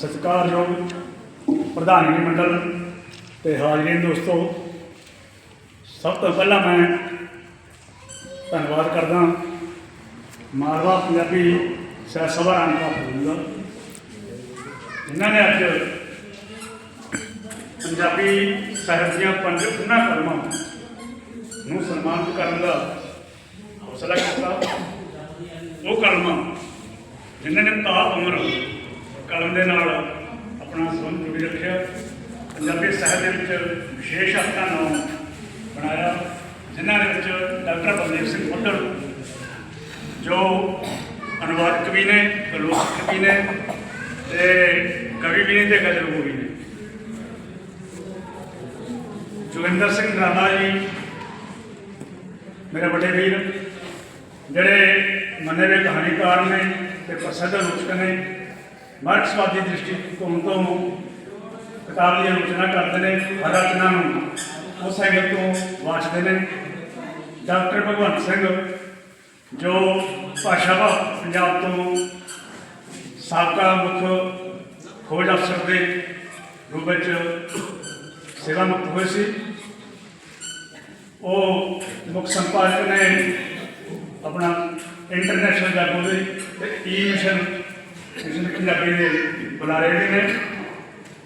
ਸਤਿਕਾਰਯੋਗ ਪ੍ਰਧਾਨਗੀ ਮੰਡਲ ਤੇ ਹਾਜ਼ਰੀਨ ਦੋਸਤੋ, ਸਭ ਤੋਂ ਪਹਿਲਾਂ ਮੈਂ ਧੰਨਵਾਦ ਕਰਦਾ ਮਾਲਵਾ ਪੰਜਾਬੀ ਸਾਹਿਤ ਸਭਾ ਰਾਮਕਾ ਦਾ। ਇਹਨਾਂ ਨੇ ਅੱਜ ਪੰਜਾਬੀ ਸਾਹਿਤ ਦੀਆਂ ਪੰਜ ਉਹਨਾਂ ਕਲਮਾਂ ਨੂੰ ਸਨਮਾਨਿਤ ਕਰਨ ਦਾ ਹੌਸਲਾ ਕੀਤਾ। ਉਹ ਕਲਮਾਂ ਜਿਨ੍ਹਾਂ ਨੇ ਤਾਂ ਉਮਰ ਕਲਮ ਦੇ ਨਾਲ ਆਪਣਾ ਸੰਬੰਧ ਜੁੜੀ ਰੱਖਿਆ। ਪੰਜਾਬੀ ਸਾਹਿਤ ਦੇ ਵਿੱਚ ਵਿਸ਼ੇਸ਼ ਆਪਣਾ ਨਾਮ ਬਣਾਇਆ, ਜਿਨ੍ਹਾਂ ਦੇ ਵਿੱਚ ਡਾਕਟਰ ਬਲਦੇਵ ਸਿੰਘ ਫੁੱਟਰ ਜੋ ਅਨੁਵਾਦਕ ਵੀ ਨੇ ਆਲੋਚਕ ਵੀ ਨੇ ਤੇ ਕਵੀ ਵੀ ਨੇ ਤੇ ਗਜ਼ਲ ਵੀ ਨੇ। ਜੋਗਿੰਦਰ ਸਿੰਘ ਰਾਣਾ ਜੀ, ਮੇਰੇ ਵੱਡੇ ਵੀਰ, ਜਿਹੜੇ ਮੰਨੇ ਹੋਏ ਕਹਾਣੀਕਾਰ ਨੇ ਤੇ ਪ੍ਰਸਿੱਧ ਆਲੋਚਕ ਨੇ ਮਾਰਕਸਵਾਦੀ ਦ੍ਰਿਸ਼ਟੀਕੋਣ ਤੋਂ ਕਿਤਾਬ ਦੀ ਆਲੋਚਨਾ ਕਰਦੇ ਨੇ ਹਰ ਰਚਨਾ ਨੂੰ ਉਸ ਐਂਗਲ ਤੋਂ ਵਾਚਦੇ ਨੇ। ਡਾਕਟਰ ਭਗਵੰਤ ਸਿੰਘ, ਜੋ ਭਾਸ਼ਾ ਭਾਰਤ ਪੰਜਾਬ ਤੋਂ ਸਾਬਕਾ ਮੁੱਖ ਖੋਜ ਅਫਸਰ ਦੇ ਰੂਪ ਵਿੱਚ ਸੇਵਾ ਮੁਕਤ ਹੋਏ ਸੀ। ਉਹ ਮੁੱਖ ਸੰਪਾਦਕ ਨੇ ਆਪਣਾ ਇੰਟਰਨੈਸ਼ਨਲ ਜਾਗੋ ਦੇ, ਤੇ ਈ ਮਿਸ਼ਨ ਮਿਸ਼ਨ ਪੰਜਾਬੀ ਦੇ ਬੁਲਾਰੇ ਵੀ ਨੇ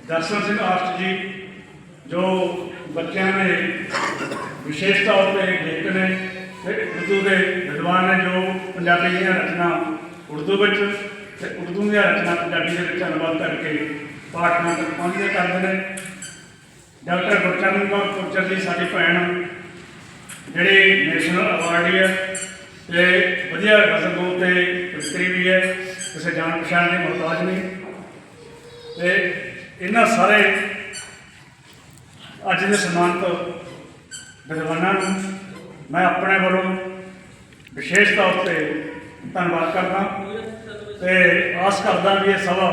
ਦਰਸ਼ਨ ਸਿੰਘ ਆਸਟ ਜੀ, ਜੋ ਬੱਚਿਆਂ ਦੇ ਵਿਸ਼ੇਸ਼ ਤੌਰ ਤੇ ਲੇਖਕ ਨੇ, ਤੇ ਉਰਦੂ ਦੇ ਵਿਦਵਾਨ ਨੇ ਜੋ ਪੰਜਾਬੀ ਦੀਆਂ ਰਚਨਾ, ਉਰਦੂ ਵਿੱਚ, ਤੇ ਉਰਦੂ ਦੀਆਂ ਰਚਨਾ ਪੰਜਾਬੀ ਦੇ ਵਿੱਚ ਅਨੁਵਾਦ ਕਰਕੇ ਪਾਠਕਾਂ ਤੱਕ ਪਹੁੰਚਦੇ ਕਰਦੇ ਨੇ। ਡਾਕਟਰ ਗੁਰਚਰਨ ਕੌਰ ਕੁਚਰ ਜੀ, ਸਾਡੀ ਭੈਣ, ਜਿਹੜੀ ਨੈਸ਼ਨਲ ਅਵਾਰਡ ਵੀ ਹੈ, ਤੇ ਵਧੀਆ ਗਜ਼ਲ ਤੇ ਕਵਿਤਰੀ ਵੀ ਹੈ। ਕਿਸੇ ਜਾਣ ਪਛਾਣ ਦੇ ਮੁਹਤਾਜ ਨਹੀਂ। ਤੇ ਇਹਨਾਂ ਸਾਰੇ ਅੱਜ ਦੇ ਸਨਮਾਨਿਤ ਵਿਦਵਾਨਾਂ ਨੂੰ ਮੈਂ ਆਪਣੇ ਵੱਲੋਂ ਵਿਸ਼ੇਸ਼ ਤੌਰ ਤੇ ਧੰਨਵਾਦ ਕਰਦਾ। ਤੇ ਆਸ ਕਰਦਾ ਵੀ ਇਹ ਸਭਾ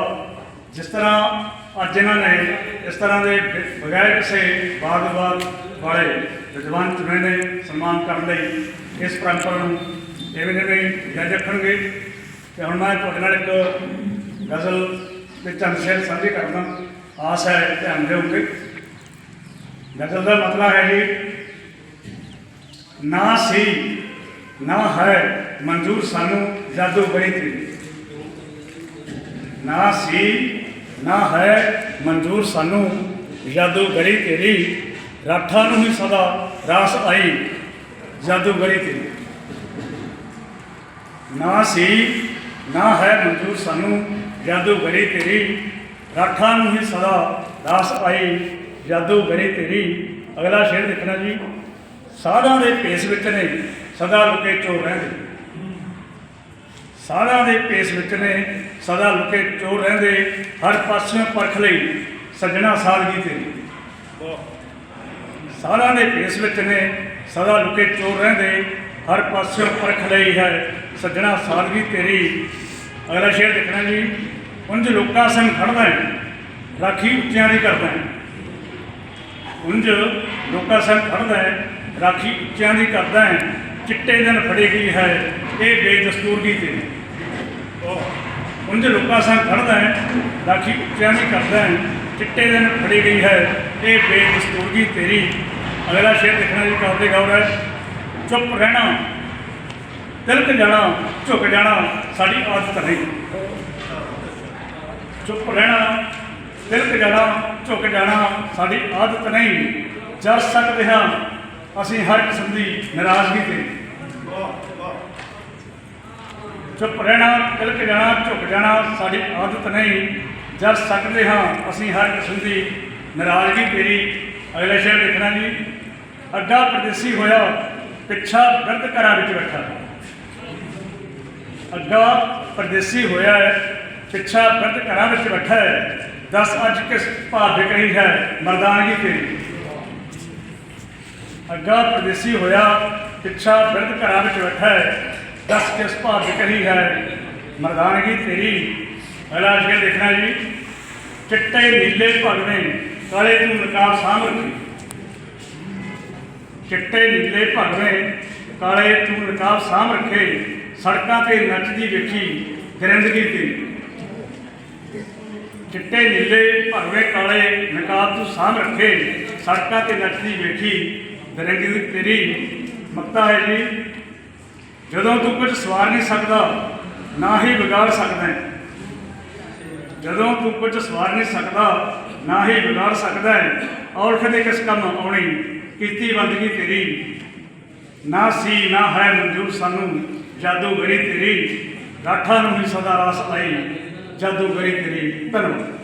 ਜਿਸ ਤਰ੍ਹਾਂ ਅੱਜ ਇਹਨਾਂ ਨੇ ਇਸ ਤਰ੍ਹਾਂ ਦੇ ਬਗੈਰ ਕਿਸੇ ਬਾਗ-ਬਾਗ ਵਾਲੇ ਵਿਦਵਾਨ ਚੁਣੇ ਨੇ ਸਨਮਾਨ ਕਰਨ ਲਈ ਇਸ ਪਰੰਪਰਾ ਨੂੰ ਐਵੇਂ ਜਿਵੇਂ ਜਾਰੀ ਰੱਖਣਗੇ। ਤੇ ਹੁਣ ਮੈਂ ਤੁਹਾਡੇ ਨਾਲ ਇੱਕ ਗਜ਼ਲ ਤੇ ਚੰਦ ਸ਼ੇਰ ਸਾਂਝੇ ਕਰਦਾ। ਆਸ ਹੈ, ਧਿਆਨ ਦਿਓਗੇ। ਗਜ਼ਲ ਦਾ ਮਤਲਬ ਹੈ ਜੀ, ਨਾ ਸੀ, ਨਾ ਹੈ, ਮਨਜ਼ੂਰ ਸਾਨੂੰ ਜਾਦੂ ਬੜੀ ਤੇਰੀ ਨਾ ਸੀ, ਨਾ ਹੈ, ਮਨਜ਼ੂਰ ਸਾਨੂੰ ਜਾਦੂ ਜਾਦੂਗਰੀ ਤੇਰੀ ਰਾਠਾਂ ਨੂੰ ਹੀ ਸਦਾ ਰਾਸ ਆਈ ਜਾਦੂਗਰੀ ਤੇਰੀ ਨਾ ਸੀ ਨਾ ਹੈ ਮਨਜ਼ੂਰ ਸਾਨੂੰ, ਜਾਦੂ ਜਾਦੂਗਰੀ ਤੇਰੀ। ਰਾਖਾਂ ਨੂੰ ਹੀ ਸਦਾ ਰਾਸ ਜਾਦੂ ਜਾਦੂਗਰੀ ਤੇਰੀ। ਅਗਲਾ ਸ਼ੇਰ ਦੇਖਣਾ ਜੀ। ਸਾਧਾਂ ਦੇ ਭੇਸ ਵਿੱਚ ਨੇ, ਸਦਾ ਲੁਕੇ ਚੋਰ ਰਹਿੰਦੇ। ਸਾਧਾਂ ਦੇ ਭੇਸ ਵਿੱਚ ਨੇ, ਸਦਾ ਲੁਕੇ ਚੋਰ ਰਹਿੰਦੇ। ਹਰ ਪਾਸਿਓਂ ਪਰਖ ਲਈ ਸੱਜਣਾ ਸਾਦਗੀ ਤੇਰੀ। ਸਾਧਾਂ ਦੇ ਭੇਸ ਵਿੱਚ ਨੇ, ਸਦਾ ਲੁਕੇ ਚੋਰ ਰਹਿੰਦੇ। ਹਰ ਪਾਸਿਓਂ ਪਰਖ ਲਈ ਹੈ, ਸੱਜਣਾ ਸਾਦਗੀ ਤੇਰੀ। ਅਗਲਾ ਸ਼ੇਰ ਦੇਖਣਾ ਜੀ, ਉਂਝ ਲੋਕਾਂ ਸੰਗ ਖੜਦਾ ਹੈ, ਰਾਖੀ ਉੱਚਿਆਂ ਦੀ ਕਰਦਾ ਹੈ। ਉਂਝ ਲੋਕਾਂ ਸੰਗ ਖੜਦਾ ਹੈ, ਰਾਖੀ ਉੱਚਿਆਂ ਦੀ ਕਰਦਾ ਹੈ, ਚਿੱਟੇ ਦਿਨ ਫੜੀ ਗਈ ਹੈ, ਇਹ ਬੇਦਸਤੂਰਗੀ ਤੇਰੀ ਉਂਝ ਲੋਕਾਂ ਸੰਗ ਖੜਦਾ ਹੈ, ਰਾਖੀ ਉੱਚਿਆਂ ਦੀ ਕਰਦਾ ਹੈ, ਚਿੱਟੇ ਦਿਨ ਫੜੀ ਗਈ ਹੈ, ਇਹ ਬੇਦਸਤੂਰਗੀ ਤੇਰੀ। ਅਗਲਾ ਸ਼ੇਰ ਦੇਖਣਾ ਜੀ ਕਰਦੇ ਗੌਰ ਹੈ। ਚੁੱਪ ਰਹਿਣਾ, ਤਿਲਕ ਜਾਣਾ, ਝੁਕ ਜਾਣਾ, ਸਾਡੀ ਆਦਤ ਨਹੀਂ। ਚੁੱਪ ਰਹਿਣਾ, ਤਿਲਕ ਜਾਣਾ, ਝੁਕ ਜਾਣਾ, ਸਾਡੀ ਆਦਤ ਨਹੀਂ। ਜਰ ਸਕਦੇ ਹਾਂ, ਅਸੀਂ ਹਰ ਕਿਸਮ ਦੀ ਨਾਰਾਜ਼ਗੀ ਤੇ। ਚੁੱਪ ਰਹਿਣਾ, ਤਿਲਕ ਜਾਣਾ, ਝੁਕ ਜਾਣਾ, ਸਾਡੀ ਆਦਤ ਨਹੀਂ। ਜਰ ਸਕਦੇ ਹਾਂ, ਅਸੀਂ ਹਰ ਕਿਸਮ ਦੀ ਨਾਰਾਜ਼ਗੀ ਤੇਰੀ। ਅਗਲਾ ਸ਼ੇਰ ਦੇਖਣਾ ਜੀ, ਅੱਡਾ ਪਰਦੇਸੀ ਹੋਇਆ। ਪਿੱਛਾ ਗਰਦ ਘਰਾਂ ਵਿੱਚ ਬੈਠਾ ਅੱਗਾ ਪਰਦੇਸੀ ਹੋਇਆ ਹੈ ਪਿੱਛਾ ਗਰਦ ਘਰਾਂ ਵਿੱਚ ਬੈਠਾ ਹੈ ਦੱਸ ਅੱਜ ਕਿਸ ਭਾਵ ਵਿਕ ਰਹੀ ਹੈ ਮਰਦਾਨਗੀ ਤੇਰੀ ਅੱਗਾ ਪਰਦੇਸੀ ਹੋਇਆ ਪਿੱਛਾ ਬਿਰਧ ਘਰਾਂ ਵਿੱਚ ਬੈਠਾ ਹੈ ਦੱਸ ਕਿਸ ਭਾਵ ਵਿਕ ਰਹੀ ਹੈ ਮਰਦਾਨਗੀ ਤੇਰੀ ਅਗਲਾ ਸ਼ੇਰ ਦੇਖਣਾ ਜੀ ਚਿੱਟੇ ਨੀਲੇ ਭਗਵੇਂ ਕਾਲੇ ਤੂੰ ਨਕਾਬ ਸਾਂਭ ਰੱਖੀ ਚਿੱਟੇ, ਨੀਲੇ ਭਗਵੇਂ ਕਾਲੇ ਤੂੰ ਨਕਾਬ ਸਾਂਭ ਰੱਖੇ, ਸੜਕਾਂ ਤੇ ਨੱਚਦੀ ਵੇਖੀ, ਗਰਿੰਦਗੀ ਤੇ ਚਿੱਟੇ, ਨੀਲੇ, ਭਰਵੇਂ, ਕਾਲੇ ਨਕਾਬ ਤੂੰ ਸਾਂਭ ਰੱਖੇ, ਸੜਕਾਂ ਤੇ ਨੱਚਦੀ ਵੇਖੀ, ਗਰਿੰਦਗੀ ਤੇਰੀ। ਮੱਤਾ ਹੈ ਜੀ, ਜਦੋਂ ਤੂੰ ਕੁਝ ਸਵਾਰ ਨਹੀਂ ਸਕਦਾ, ਨਾ ਹੀ ਵਿਗਾੜ ਸਕਦਾ ਹੈ। ਜਦੋਂ ਤੂੰ ਕੁਝ ਸਵਾਰ ਨਹੀਂ ਸਕਦਾ, ਨਾ ਹੀ ਵਿਗਾੜ ਸਕਦਾ ਹੈ। ਔਰਖ ਦੇ ਕਿਸ ਕੰਮ ਆਉਣੀ। ਕੀਤੀ ਬੰਦਗੀ ਤੇਰੀ। ਨਾ ਸੀ, ਨਾ ਹੈ ਮਨਜ਼ੂਰ ਸਾਨੂੰ। ਜਾਦੂਗਰੀ ਤੇਰੀ। ਰਾਠਾਂ ਨੂੰ ਹੀ ਸਦਾ ਰਾਸ ਆਈ। ਜਾਦੂਗਰੀ ਤੇਰੀ। ਧੰਨਵਾਦ।